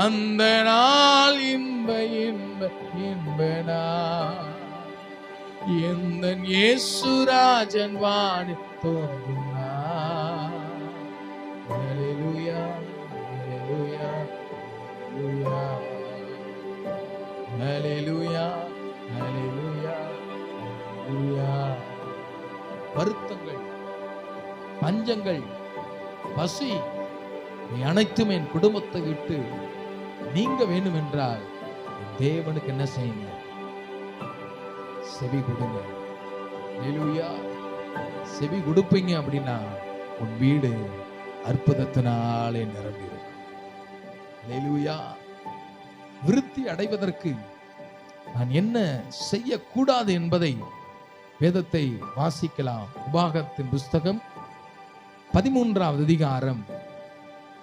அந்த நாள் இன்ப இன்ப இன்ப நாள் எந்த இயேசுராஜன் வாணி தோன்றும் நாள். Hallelujah, hallelujah, hallelujah. Hallelujah, hallelujah, hallelujah. வருத்தங்கள் பஞ்சங்கள் பசி நீ அனைத்தும் என் குடும்பத்தை விட்டு நீங்க வேண்டும் என்றால் தேவனுக்கு என்ன செய்யுங்க செவி கொடுங்க ஹalleluya. செவி கொடுப்பீங்க அப்படின்னா உன் வீடு அற்புதத்தினாலே நிரம்பிடும் ஹalleluya. விருத்தி அடைவதற்கு நான் என்ன செய்யக்கூடாது என்பதை வேதத்தை வாசிக்கலாம் உபாகத்தின் புஸ்தகம் பதிமூன்றாவது அதிகாரம்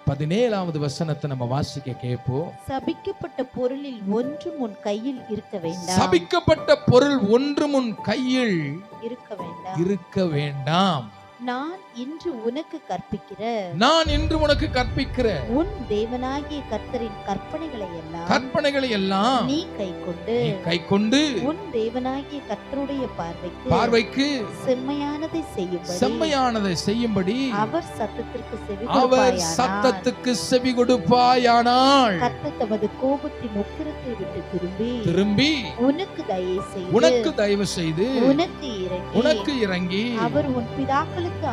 பதினேழாவது வசனத்தை நம்ம வாசிக்க கேட்போம். சபிக்கப்பட்ட பொருளில் ஒன்றும் உன் கையில் இருக்க வேண்டாம். சபிக்கப்பட்ட பொருள் ஒன்றும் உன் கையில் இருக்க வேண்டாம். இருக்க வேண்டாம். நான் இன்று உனக்கு கற்பிக்கிற நான் இன்று உனக்கு கற்பிக்கிற உன் தேவனாகிய கர்த்தரின் கற்பனைகளை எல்லாம் கற்பனைகளை எல்லாம் நீ கை கொண்டு நீ கை கொண்டு உன் தேவனாகிய கர்த்தருடைய பார்வைக்கு பார்வைக்கு செம்மையானதை செய்யும்படி செம்மையானதை செய்யும்படி அவர் சத்தத்திற்கு செவி அவர் சத்தத்துக்கு செவி கொடுப்பாயானால் கர்த்தர் தமது கோபத்தின் உக்கிரத்தை விட்டு திரும்பி திரும்பி உனக்கு தயை செய்து உனக்கு தயவு செய்து உனக்கு இறங்கி உனக்கு இறங்கி அவர் உன் பிதாக்களுக்கு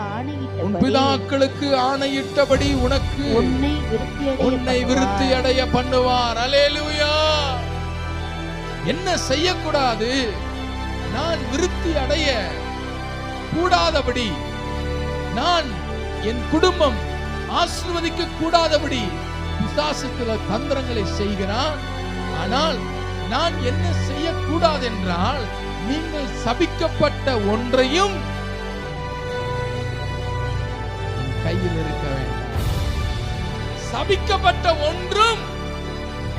உன் பிதாக்களுக்கு ஆணையிட்டபடி உனக்கு உன்னை விருத்தி அடைய பண்ணுவார். அலேலுயா என்ன செய்யக்கூடாது? நான் விருத்தி அடைய கூடாதபடி நான் என் குடும்பம் ஆசிர்வதிக்க கூடாதபடி பிசாசு சில தந்திரங்களை செய்கிறான். ஆனால் நான் என்ன செய்யக்கூடாது என்றால் நீங்கள் சபிக்கப்பட்ட ஒன்றையும் கையில் இருக்க வேண்டாம். சபிக்கப்பட்ட ஒன்றும்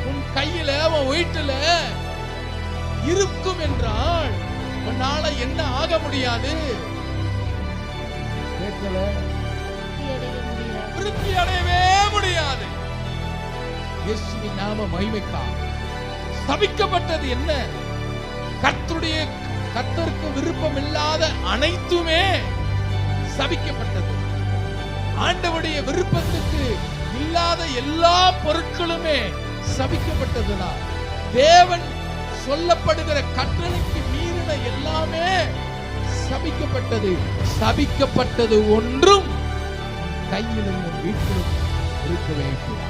உன் கையில உன் வீட்டுல இருக்கும் என்றால் உன்னால என்ன ஆக முடியாது. விருத்தி அடையவே முடியாது. இயேசுவின் நாம மகிமைக்கா சபிக்கப்பட்டது என்ன? கர்த்தருடைய கர்த்தருக்கு விருப்பம் இல்லாத அனைத்துமே சபிக்கப்பட்டது. ஆண்டவருடைய விருப்பத்துக்கு இல்லாத எல்லா பொருட்களுமே சபிக்கப்பட்டதுதான் தேவன் சொல்லப்படுகிற கட்டளைக்கு மீறின எல்லாமே சபிக்கப்பட்டது. சபிக்கப்பட்டது ஒன்றும் கையிலும் வீட்டிலும் இருக்க வேண்டும்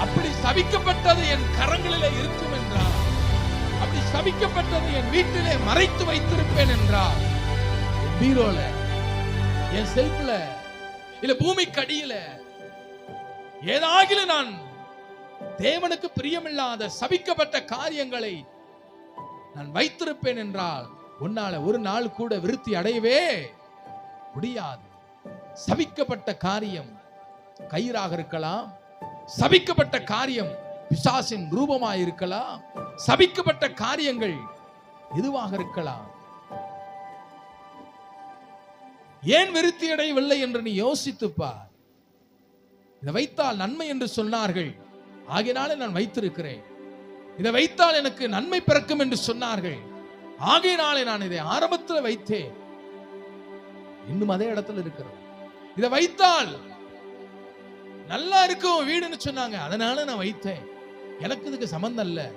அப்படி சபிக்கப்பட்டது என் கரங்களிலே இருக்கும் என்றால் அப்படி சபிக்கப்பட்டது என் வீட்டிலே மறைத்து வைத்திருப்பேன் என்றால் பீரோல என் செல்ஃப்ல இல்ல பூமிக்கு அடியில ஏதாகிலும் நான் தேவனுக்கு பிரியமில்லாத சபிக்கப்பட்ட காரியங்களை நான் வைத்திருப்பேன் என்றால் உன்னால ஒரு நாள் கூட விருத்தி அடையவே முடியாது. சபிக்கப்பட்ட காரியம் கயிறாக இருக்கலாம் சபிக்கப்பட்ட காரியம் பிசாசின் ரூபமாக இருக்கலாம் சபிக்கப்பட்ட காரியங்கள் எதுவாக இருக்கலாம் ஏன் விருத்தி அடையவில்லை என்று நீ யோசித்துப்பார் இதை வைத்தால் நன்மை என்று சொன்னார்கள். ஆகினாலே நான் வைத்திருக்கிறேன். இதை வைத்தால் எனக்கு நன்மை பிறக்கும் என்று சொன்னார்கள். ஆகையினாலே நான் இதை ஆரம்பத்தில் வைத்தேன். இன்னும் அதே இடத்துல இருக்கிறது. இதை வைத்தால் நல்லா இருக்கும் வீடுன்னு சொன்னாங்க. அதனால நான் வைத்தேன். எனக்கு இதுக்கு சம்பந்தம் இல்ல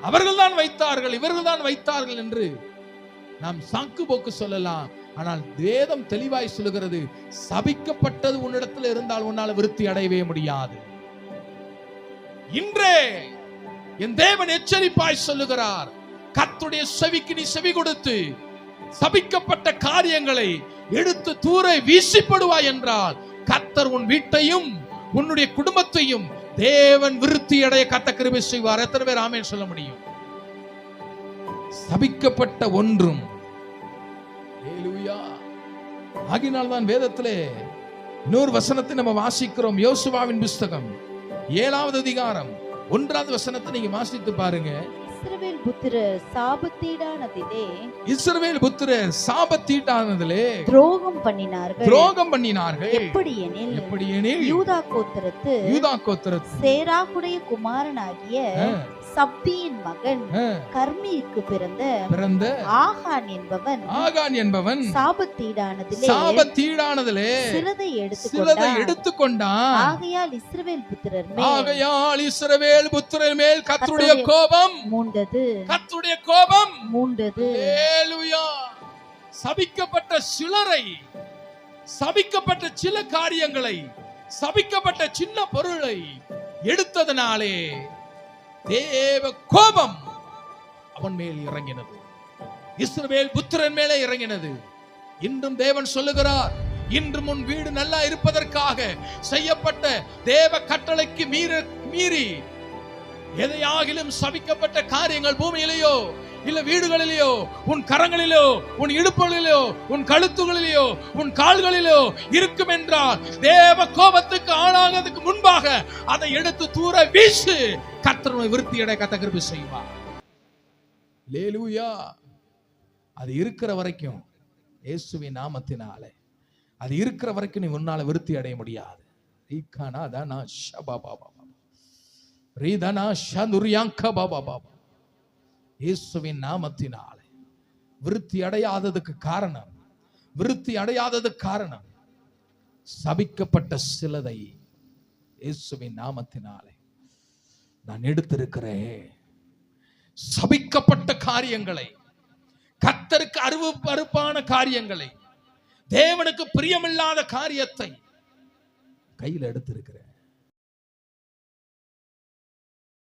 அவர்கள் தான் வைத்தார்கள் இவர்கள் தான் வைத்தார்கள் என்று நாம் சாக்கு போக்கு சொல்லலாம். ஆனால் வேதம் தெளிவாய் சொல்லுகிறது சபிக்கப்பட்டது உன்னிடத்தில் இருந்தால் உன்னால் விருத்தி அடையவே முடியாது. இன்றே என் தேவன் எச்சரிப்பாய் சொல்லுகிறார் கத்துடைய செவிக்கு நீ செவி கொடுத்து சபிக்கப்பட்ட காரியங்களை எடுத்து தூர வீசிப்படுவாய் என்றால் கத்தர் உன் வீட்டையும் உன்னுடைய குடும்பத்தையும் தேவன் விருத்தி அடைய கத்த கிருபை செய்வார். எத்தனை பேர் ஆமென் சொல்ல முடியும்? சபிக்கப்பட்ட ஒன்றும். ஆகினால் தான் வேதத்திலே இன்னொரு வசனத்தை நம்ம வாசிக்கிறோம். யோசுவாவின் புஸ்தகம். ஏழாவது அதிகாரம். ஒன்றாவது வசனத்தை நீங்க வாசித்து பாருங்க. இஸ்ரவேல் புத்திரர் சாபத்தீடானதிலே இஸ்ரவேல் புத்திரர் சாபத்தீட்டானதிலே துரோகம் பண்ணினார்கள். துரோகம் பண்ணினார்கள். எப்படி எனில் எப்படி எனில்? யூதா கோத்திரத்து யூதா கோத்திரத்து. சேராகுடைய குமாரனாகிய சப்தியின் மகன் கர்மிக்கு பிறந்த பிறந்த ஆகான் என்பவன் ஆகான் என்பவன் சாபத்தீடானதிலே சாபத்தீடானதிலே சிலதை சிலதை எடுத்துக்கொண்டான் ஆகையால் இஸ்ரவேல் புத்திரர் மேல் ஆகையால் இஸ்ரவேல் புத்திரர் மேல் கர்த்தருடைய கோபம் மூண்டது. கர்த்தருடைய கோபம். மூண்டது. சபிக்கப்பட்ட சிலரை சபிக்கப்பட்ட சில காரியங்களை சபிக்கப்பட்ட சின்ன பொருளை எடுத்ததனாலே தேவ கோபம் அவன் மேல் இறங்கினது. இஸ்ரவேல் புத்திரன் மேலே இறங்கினது. இன்றும் தேவன் சொல்லுகிறார் இன்று உன் வீடு நல்லா இருப்பதற்காக செய்யப்பட்ட தேவ கட்டளைக்கு மீற மீறி எதையாகிலும் சபிக்கப்பட்ட காரியங்கள் பூமியிலேயோ இல்ல வீடுகளிலேயோ உன் கரங்களிலோ உன் இடுப்புகளிலோ உன் கழுத்துகளிலோ உன் கால்களிலோ இருக்கும் என்றால் தேவ கோபத்துக்கு ஆளாகிறதுக்கு முன்பாக அதை எடுத்து தூர வீசு. விருத்தி விருத்தியடை கத்த கிருபி செய்வார். லேலூயா அது இருக்கிற வரைக்கும் இயேசுவி நாமத்தினாலே அது இருக்கிற வரைக்கும் நீ உன்னால விருத்தி அடைய முடியாது. ரீகானா தானா ஷபா பாபா ரீதனா ஷதுரியாங்க பாபா பாபா இயேசுவின் நாமத்தினாலே விருத்தி அடையாததுக்கு காரணம் விருத்தி அடையாததுக்கு காரணம் சபிக்கப்பட்ட சிலதை இயேசுவின் நாமத்தினாலே நான் எடுத்திருக்கிறேன். சபிக்கப்பட்ட காரியங்களை கத்தருக்கு அருவு அறுப்பான காரியங்களை தேவனுக்கு பிரியமில்லாத காரியத்தை கையில் எடுத்திருக்கிறேன்.